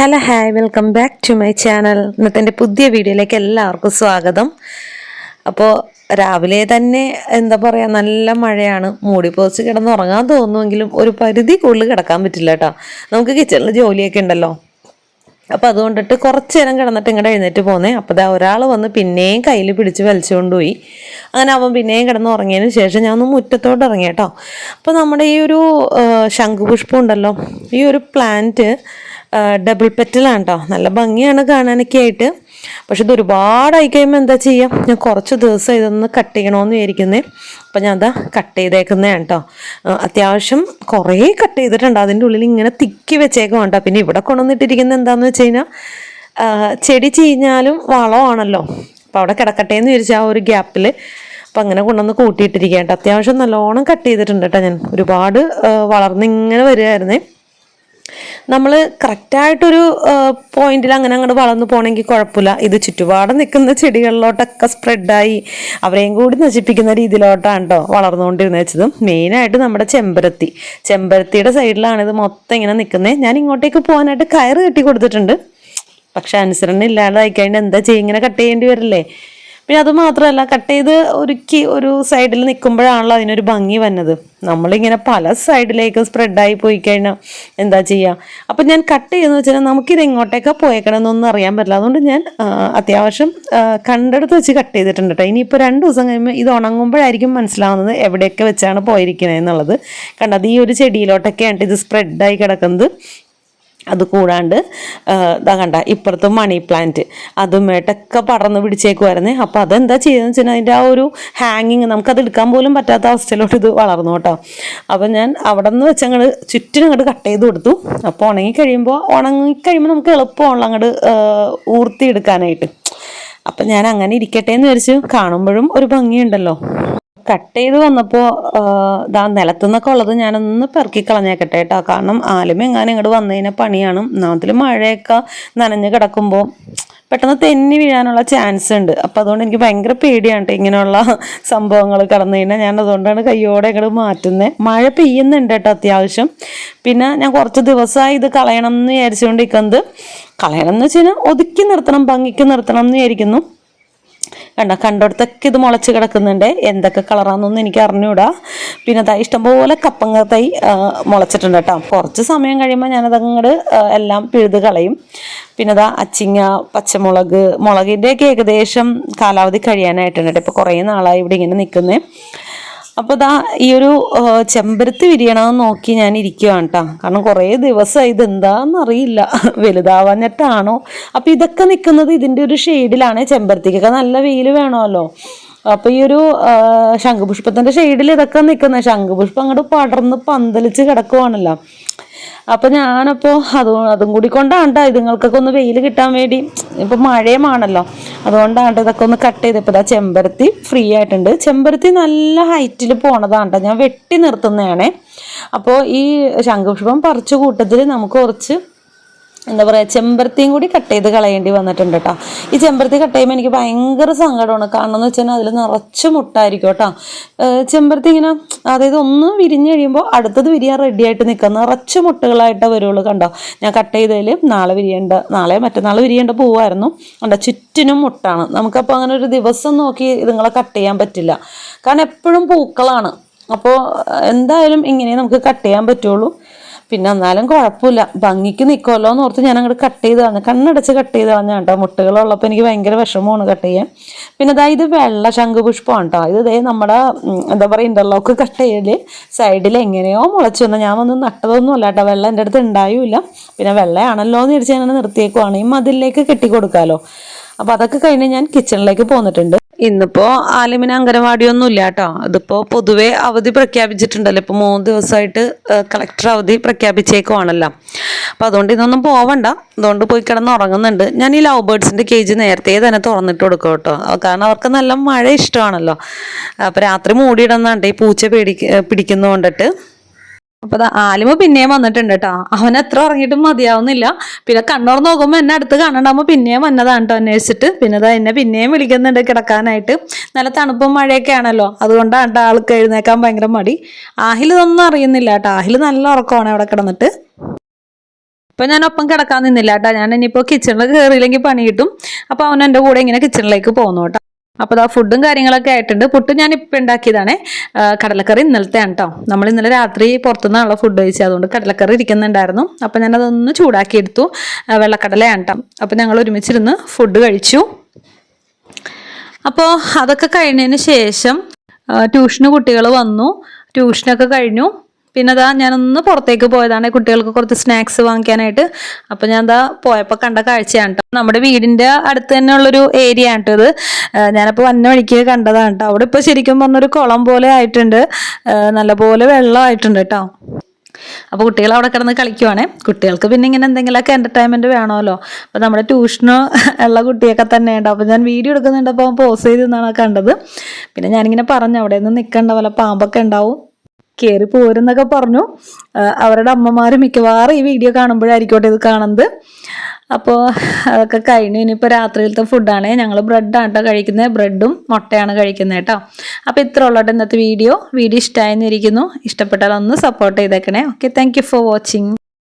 Hello hi welcome back to my channel. ഇന്നത്തെ പുതിയ വീഡിയോയിലേക്ക് എല്ലാവർക്കും സ്വാഗതം. അപ്പോൾ രാവിലെ തന്നെ എന്താ പറയുക നല്ല മഴയാണ്. മൂടി പോസ് കിടന്ന് ഉറങ്ങാൻ തോന്നുമെങ്കിലും ഒരു പരിധി കൂടുതൽ കിടക്കാൻ പറ്റില്ല കേട്ടോ. നമുക്ക് കിച്ചണിൽ ജോലിയൊക്കെ ഉണ്ടല്ലോ. അപ്പോൾ അതുകൊണ്ടിട്ട് കുറച്ച് നേരം കിടന്നിട്ട് ഇങ്ങോട്ട് എഴുന്നേറ്റ് പോന്നേ. അപ്പോൾ ദാ ഒരാൾ വന്ന് പിന്നെയും കയ്യിൽ പിടിച്ച് വലിച്ചുകൊണ്ട് പോയി അങ്ങനെ അവൻ പിന്നെയും കിടന്ന് ഉറങ്ങിയതിന് ശേഷം ഞാൻ ഒന്ന് മുറ്റത്തോട്ട് ഇറങ്ങി കേട്ടോ. അപ്പോൾ നമ്മുടെ ഈ ഒരു ശംഖുപുഷ്പം ഉണ്ടല്ലോ. ഈ ഒരു പ്ലാന്റ് ഡബിൾ പെറ്റലാണ് കേട്ടോ നല്ല ഭംഗിയാണ് കാണാനൊക്കെ ആയിട്ട്. പക്ഷെ ഇത് ഒരുപാടായി കഴിയുമ്പോൾ എന്താ ചെയ്യാം? ഞാൻ കുറച്ച് ദിവസം ഇതൊന്ന് കട്ട് ചെയ്യണമെന്ന് വിചാരിക്കുന്നേ. അപ്പം ഞാൻ അതാ കട്ട് ചെയ്തേക്കുന്നതാണ് കേട്ടോ അത്യാവശ്യം കുറേ കട്ട് ചെയ്തിട്ടുണ്ട്. അതിന്റെ ഉള്ളിൽ ഇങ്ങനെ തിക്കി വെച്ചേക്കും കേട്ടോ പിന്നെ ഇവിടെ കൊണ്ടുവന്നിട്ടിരിക്കുന്നത് എന്താണെന്ന് വെച്ച് കഴിഞ്ഞാൽ ചെടി ചീഞ്ഞാലും വളമാണല്ലോ അപ്പോൾ അവിടെ കിടക്കട്ടെ എന്ന് വിചാരിച്ച ആ ഒരു ഗ്യാപ്പിൽ അപ്പം അങ്ങനെ കൊണ്ടുവന്ന് കൂട്ടിയിട്ടിരിക്കുകയാണ് കേട്ടോ അത്യാവശ്യം നല്ലോണം കട്ട് ചെയ്തിട്ടുണ്ട് കേട്ടോ ഞാൻ. ഒരുപാട് വളർന്നിങ്ങനെ വരികയായിരുന്നേ. നമ്മൾ കറക്റ്റായിട്ടൊരു പോയിന്റിൽ അങ്ങനെ അങ്ങോട്ട് വളർന്നു പോകണമെങ്കിൽ കുഴപ്പമില്ല ഇത് ചുറ്റുപാട് നിൽക്കുന്ന ചെടികളിലോട്ടൊക്കെ സ്പ്രെഡായി അവരെയും കൂടി നശിപ്പിക്കുന്ന രീതിയിലോട്ടാണ് കേട്ടോ വളർന്നുകൊണ്ടിരുന്നത് വെച്ചത്. മെയിനായിട്ട് നമ്മുടെ ചെമ്പരത്തി. ചെമ്പരത്തിയുടെ സൈഡിലാണ് ഇത് മൊത്തം ഇങ്ങനെ നിൽക്കുന്നത് ഞാൻ ഇങ്ങോട്ടേക്ക് പോകാനായിട്ട് കയറ് കെട്ടി കൊടുത്തിട്ടുണ്ട്. പക്ഷെ അനുസരണ ഇല്ലാതായി കഴിഞ്ഞാൽ എന്താ ചെയ്യുക ഇങ്ങനെ കട്ട് ചെയ്യേണ്ടി വരില്ലേ? പിന്നെ അത് മാത്രമല്ല കട്ട് ചെയ്ത് ഒരുക്കി ഒരു സൈഡിൽ നിൽക്കുമ്പോഴാണല്ലോ അതിനൊരു ഭംഗി വന്നത്. നമ്മളിങ്ങനെ പല സൈഡിലേക്ക് സ്പ്രെഡായി പോയി കഴിഞ്ഞാൽ എന്താ ചെയ്യുക അപ്പം ഞാൻ കട്ട് ചെയ്യുന്ന വെച്ചാൽ നമുക്കിത് എങ്ങോട്ടേക്കാ പോയേക്കണമെന്നൊന്നും അറിയാൻ പറ്റില്ല. അതുകൊണ്ട് ഞാൻ അത്യാവശ്യം കണ്ടെടുത്ത് വെച്ച് കട്ട് ചെയ്തിട്ടുണ്ട് കേട്ടോ ഇനിയിപ്പോൾ രണ്ട് ദിവസം കഴിയുമ്പോൾ ഇത് ഉണങ്ങുമ്പോഴായിരിക്കും മനസ്സിലാവുന്നത് എവിടെയൊക്കെ വെച്ചാണ് പോയിരിക്കുന്നത് എന്നുള്ളത് കണ്ടത് ഈ ഒരു ചെടിയിലോട്ടൊക്കെയാണ് ഇത് സ്പ്രെഡായി കിടക്കുന്നത്. അത് കൂടാണ്ട് ഇതാ കണ്ട ഇപ്പുറത്ത് മണി പ്ലാന്റ് അതുമായിട്ടൊക്കെ പടർന്ന് പിടിച്ചേക്കുമായിരുന്നേ അപ്പോൾ അതെന്താ ചെയ്യുന്നത് വെച്ചാൽ അതിന്റെ ആ ഒരു ഹാങ്ങിങ് നമുക്കത് എടുക്കാൻ പോലും പറ്റാത്ത അവസ്ഥയിലോട്ട് ഇത് വളർന്നു കേട്ടോ. അപ്പോൾ ഞാൻ അവിടെ നിന്ന് വെച്ച് അങ്ങോട്ട് ചുറ്റിനും അങ്ങോട്ട് കട്ട് ചെയ്ത് കൊടുത്തു. അപ്പോൾ ഉണങ്ങി കഴിയുമ്പോൾ ഉണങ്ങി കഴിയുമ്പോൾ നമുക്ക് എളുപ്പമാണല്ലോ അങ്ങോട്ട് ഊർത്തിയെടുക്കാനായിട്ട്. അപ്പം ഞാൻ അങ്ങനെ ഇരിക്കട്ടെ എന്ന് വിചാരിച്ച് കാണുമ്പോഴും ഒരു ഭംഗിയുണ്ടല്ലോ. കട്ട് ചെയ്ത് വന്നപ്പോൾ ദാ നിലത്തുനിന്നൊക്കെ ഉള്ളത് ഞാനൊന്ന് പെറുക്കി കളഞ്ഞേക്കട്ടെ കേട്ടോ. കാരണം ആലും എങ്ങാനും ഇങ്ങോട്ട് വന്നു കഴിഞ്ഞാൽ പണിയാണ്. നാട്ടിൽ മഴയൊക്കെ നനഞ്ഞ് കിടക്കുമ്പോൾ പെട്ടെന്ന് തെന്നി വീഴാനുള്ള ചാൻസ് ഉണ്ട്. അപ്പോൾ അതുകൊണ്ട് എനിക്ക് ഭയങ്കര പേടിയാണ് ഇങ്ങനെയുള്ള സംഭവങ്ങൾ കടന്നു കഴിഞ്ഞാൽ ഞാൻ അതുകൊണ്ടാണ് കയ്യോടെ ഇങ്ങോട്ട് മാറ്റുന്നത് മഴ പെയ്യുന്നുണ്ട് കേട്ടോ അത്യാവശ്യം. പിന്നെ ഞാൻ കുറച്ച് ദിവസമായി ഇത് കളയണം എന്ന് വിചാരിച്ചുകൊണ്ടിരിക്കുന്നത് കളയണം എന്ന് വെച്ച് കഴിഞ്ഞാൽ ഒതുക്കി നിർത്തണം ഭംഗിക്ക് നിർത്തണം എന്ന് വിചാരിക്കുന്നു. കണ്ട കണ്ടിടത്തൊക്കെ ഇത് മുളച്ച് കിടക്കുന്നുണ്ട്. എന്തൊക്കെ കളറാണെന്നൊന്നും എനിക്ക് അറിഞ്ഞൂടാ. പിന്നെ തൈ ഇഷ്ടംപോലെ കപ്പങ്ങ തൈ മുളച്ചിട്ടുണ്ട് കേട്ടോ. കുറച്ച് സമയം കഴിയുമ്പോൾ ഞാനത് അങ്ങോട്ട് എല്ലാം പിഴുത് കളയും. പിന്നെ അതാ അച്ചിങ്ങ പച്ചമുളക് മുളകിന്റെയൊക്കെ ഏകദേശം കാലാവധി കഴിയാനായിട്ടുണ്ട് ഇപ്പോൾ കുറേ നാളായി ഇവിടെ ഇങ്ങനെ നിൽക്കുന്നത് അപ്പോൾ ദാ ഈ ഒരു ചെമ്പരത്ത് വിരിയണമെന്ന് നോക്കി ഞാൻ ഇരിക്കുകയാണ് കേട്ടോ കാരണം കുറേ ദിവസമായി ഇതെന്താന്ന് അറിയില്ല. വലുതാവാഞ്ഞിട്ടാണോ? അപ്പോൾ ഇതൊക്കെ നിൽക്കുന്നത് ഇതിന്റെ ഒരു ഷെയ്ഡിലാണ് ചെമ്പരത്തിക്കൊക്കെ. നല്ല വെയിൽ വേണമല്ലോ. അപ്പൊ ഈ ഒരു ശംഖുപുഷ്പത്തിന്റെ ഷെയ്ഡിൽ ഇതൊക്കെ നിൽക്കുന്നത് ശംഖുപുഷ്പം അങ്ങോട്ട് പടർന്ന് പന്തലിച്ച് കിടക്കുവാണല്ലോ. അപ്പൊ ഞാനപ്പോ അത് അതും കൂടി കൊണ്ടാണ് ട്ടോ ഇതുങ്ങൾക്കൊക്കെ ഒന്ന് വെയിൽ കിട്ടാൻ വേണ്ടി. ഇപ്പൊ മഴയുമാണല്ലോ. അതുകൊണ്ടാണ് ഇതൊക്കെ ഒന്ന് കട്ട് ചെയ്തപ്പോൾ ഇതാ ചെമ്പരത്തി ഫ്രീ ആയിട്ടുണ്ട്. ചെമ്പരത്തി നല്ല ഹൈറ്റിൽ പോണതാണ് ട്ടോ ഞാൻ വെട്ടി നിർത്തുന്നതാണേ അപ്പോൾ ഈ ശംഖുപുഷ്പം പറിച്ച കൂട്ടത്തിൽ നമുക്ക് കുറച്ച് എന്താ പറയുക ചെമ്പരത്തിയും കൂടി കട്ട് ചെയ്ത് കളയേണ്ടി വന്നിട്ടുണ്ട് കേട്ടോ ഈ ചെമ്പരത്തി കട്ട് ചെയ്യുമ്പോൾ എനിക്ക് ഭയങ്കര സങ്കടമാണ് കാരണം എന്ന് വെച്ചാൽ അതിൽ നിറച്ച് മുട്ടായിരിക്കും കേട്ടോ ചെമ്പരത്തി ഇങ്ങനെ അതായത് ഒന്ന് വിരിഞ്ഞ് കഴിയുമ്പോൾ അടുത്തത് വിരിയാൻ റെഡി ആയിട്ട് നിൽക്കുക നിറച്ച് മുട്ടുകളായിട്ടേ വരുള്ളൂ കണ്ടോ. ഞാൻ കട്ട് ചെയ്തതിൽ നാളെ വിരിയേണ്ട നാളെ മറ്റന്നാൾ വിരിയേണ്ട പൂവായിരുന്നു. കണ്ടോ ചുറ്റിനും മുട്ടാണ്. നമുക്കപ്പോൾ അങ്ങനെ ഒരു ദിവസം നോക്കി ഇതുങ്ങളെ കട്ട് ചെയ്യാൻ പറ്റില്ല. കാരണം എപ്പോഴും പൂക്കളാണ്. അപ്പോൾ എന്തായാലും ഇങ്ങനെ നമുക്ക് കട്ട് ചെയ്യാൻ പറ്റുള്ളൂ. പിന്നെ എന്നാലും കുഴപ്പമില്ല. ഭംഗിക്ക് നിൽക്കുമല്ലോ എന്ന് ഓർത്ത് ഞാൻ അങ്ങോട്ട് കട്ട് ചെയ്ത് കളഞ്ഞു. കണ്ണടച്ച് കട്ട് ചെയ്ത് കളഞ്ഞ കേട്ടോ. മുട്ടുകളുള്ളപ്പോൾ എനിക്ക് ഭയങ്കര വിഷമമാണ് കട്ട് ചെയ്യാൻ. പിന്നെ ഇതാ ഇത് വെള്ള ശംഖുപുഷ്പമാണ് കേട്ടോ ഇത് ദേ നമ്മുടെ എന്താ പറയുക ഇന്റർലോക്ക് കട്ട് ചെയ്യൽ സൈഡിൽ എങ്ങനെയോ മുളച്ചു വന്നു ഞാൻ വന്ന് നട്ടതൊന്നും അല്ല കേട്ടോ വെള്ളം എന്റെ അടുത്ത് ഉണ്ടായില്ല പിന്നെ വെള്ളയാണല്ലോ എന്ന് വിചാരിച്ച് ഞാൻ നിർത്തിയേക്കുവാണ്. ഈ മതിലേക്ക് കെട്ടി കൊടുക്കാമല്ലോ അപ്പോൾ അതൊക്കെ കഴിഞ്ഞ് ഞാൻ കിച്ചണിലേക്ക് പോന്നിട്ടുണ്ട്. ഇന്നിപ്പോ ആലിമിന് അംഗനവാടിയൊന്നും ഇല്ല കേട്ടോ. അതിപ്പോ പൊതുവെ അവധി പ്രഖ്യാപിച്ചിട്ടുണ്ടല്ലോ. ഇപ്പൊ മൂന്ന് ദിവസമായിട്ട് കളക്ടർ അവധി പ്രഖ്യാപിച്ചേക്കുവാണല്ലോ. അപ്പൊ അതുകൊണ്ട് ഇന്നൊന്നും പോവണ്ട. അതുകൊണ്ട് പോയി കിടന്ന് ഉറങ്ങുന്നുണ്ട്. ഞാൻ ഈ ലവ് ബേർഡ്സിന്റെ കേജ് നേരത്തെ തന്നെ തുറന്നിട്ട് കൊടുക്കും കേട്ടോ. കാരണം അവർക്ക് നല്ല മഴ ഇഷ്ടമാണല്ലോ. അപ്പൊ രാത്രി മൂടിയിടുന്നുണ്ട് ഈ പൂച്ച പേടിക്ക പിടിക്കുന്നതുകൊണ്ടിട്ട് അപ്പൊ ആലിമ പിന്നെയും വന്നിട്ടുണ്ട് കേട്ടോ അവൻ എത്ര ഉറങ്ങിയിട്ടും മതിയാവുന്നില്ല. പിന്നെ കണ്ണൂർ നോക്കുമ്പോ എന്നെ അടുത്ത് കാണണ്ടാകുമ്പോൾ പിന്നെയും വന്നതാണ് കേട്ടോ അന്വേഷിച്ചിട്ട്. പിന്നെ എന്നെ പിന്നെയും വിളിക്കുന്നുണ്ട് കിടക്കാനായിട്ട്. നല്ല തണുപ്പും മഴയൊക്കെ ആണല്ലോ. അതുകൊണ്ടാണ് കേട്ടോ ആൾക്ക് എഴുന്നേക്കാൻ ഭയങ്കര മടി. ആഹിൽ ഇതൊന്നും അറിയുന്നില്ല കേട്ടോ ആഹിൽ നല്ല ഉറക്കമാണ് അവിടെ കിടന്നിട്ട്. അപ്പൊ ഞാൻ ഒപ്പം കിടക്കാൻ നിന്നില്ല കേട്ടോ ഞാൻ ഇനിയിപ്പോ കിച്ചണിൽ കയറിയില്ലെങ്കിൽ പണി കിട്ടും. അപ്പൊ അവൻ എന്റെ കൂടെ ഇങ്ങനെ കിച്ചണിലേക്ക് പോകുന്നു കേട്ടോ അപ്പോൾ ആ ഫുഡും കാര്യങ്ങളൊക്കെ ആയിട്ടുണ്ട്. പുട്ട് ഞാൻ ഇപ്പം ഉണ്ടാക്കിയതാണ് കടലക്കറി ഇന്നലത്തെയാണ് കേട്ടോ നമ്മൾ ഇന്നലെ രാത്രി പുറത്തുനിന്നുള്ള ഫുഡ് കഴിച്ചത്. അതുകൊണ്ട് കടലക്കറി ഇരിക്കുന്നുണ്ടായിരുന്നു. അപ്പോൾ ഞാനതൊന്ന് ചൂടാക്കി എടുത്തു. ആ, വെള്ളക്കടലയാണ് കേട്ടോ അപ്പം ഞങ്ങൾ ഒരുമിച്ചിരുന്ന് ഫുഡ് കഴിച്ചു. അപ്പോൾ അതൊക്കെ കഴിഞ്ഞതിന് ശേഷം ട്യൂഷന് കുട്ടികൾ വന്നു. ട്യൂഷനൊക്കെ കഴിഞ്ഞു. പിന്നെ അതാ ഞാനൊന്ന് പുറത്തേക്ക് പോയതാണ്. കുട്ടികൾക്ക് കുറച്ച് സ്നാക്സ് വാങ്ങിക്കാനായിട്ട്. അപ്പോൾ ഞാൻ എന്താ പോയപ്പോൾ കണ്ട കാഴ്ചയാണ് കേട്ടോ നമ്മുടെ വീടിന്റെ അടുത്ത് തന്നെ ഉള്ളൊരു ഏരിയ ആണ് കേട്ടോ ഇത് ഞാനപ്പോൾ വന്ന വഴിക്ക് കണ്ടതാണ് കേട്ടോ അവിടെ ഇപ്പോൾ ശരിക്കും പറഞ്ഞൊരു കുളം പോലെ ആയിട്ടുണ്ട്. നല്ല നല്ലപോലെ വെള്ളമായിട്ടുണ്ട് കേട്ടോ അപ്പോൾ കുട്ടികൾ അവിടെ കിടന്ന് കളിക്കുവാണേ. കുട്ടികൾക്ക് പിന്നെ ഇങ്ങനെ എന്തെങ്കിലുമൊക്കെ എന്റർടൈൻമെന്റ് വേണമല്ലോ. അപ്പോൾ നമ്മുടെ ട്യൂഷന് ഉള്ള കുട്ടിയൊക്കെ തന്നെ ഉണ്ട് ഞാൻ വീഡിയോ എടുക്കുന്നുണ്ട്. അപ്പോൾ പോസ് ചെയ്ത് കണ്ടത്. പിന്നെ ഞാനിങ്ങനെ പറഞ്ഞു അവിടെ നിന്ന് നിൽക്കേണ്ട പോലെ പാമ്പൊക്കെ ഉണ്ടാവും. കയറി പോരുന്നൊക്കെ പറഞ്ഞു. അവരുടെ അമ്മമാർ മിക്കവാറും ഈ വീഡിയോ കാണുമ്പോഴായിരിക്കോട്ടെ ഇത് കാണുന്നത്. അപ്പോൾ അതൊക്കെ കഴിഞ്ഞു ഇനിയിപ്പോൾ രാത്രിയിലത്തെ ഫുഡാണ് ഞങ്ങൾ ബ്രെഡാണ് കേട്ടോ കഴിക്കുന്നത് ബ്രെഡും മുട്ടയാണ് കഴിക്കുന്നത് കേട്ടോ അപ്പോൾ ഇത്ര ഉള്ളോട്ടെ ഇന്നത്തെ വീഡിയോ. വീഡിയോ ഇഷ്ടമായെന്നിരിക്കുന്നു ഇഷ്ടപ്പെട്ടാൽ ഒന്ന് സപ്പോർട്ട് ചെയ്തേക്കണേ. Okay thank for watching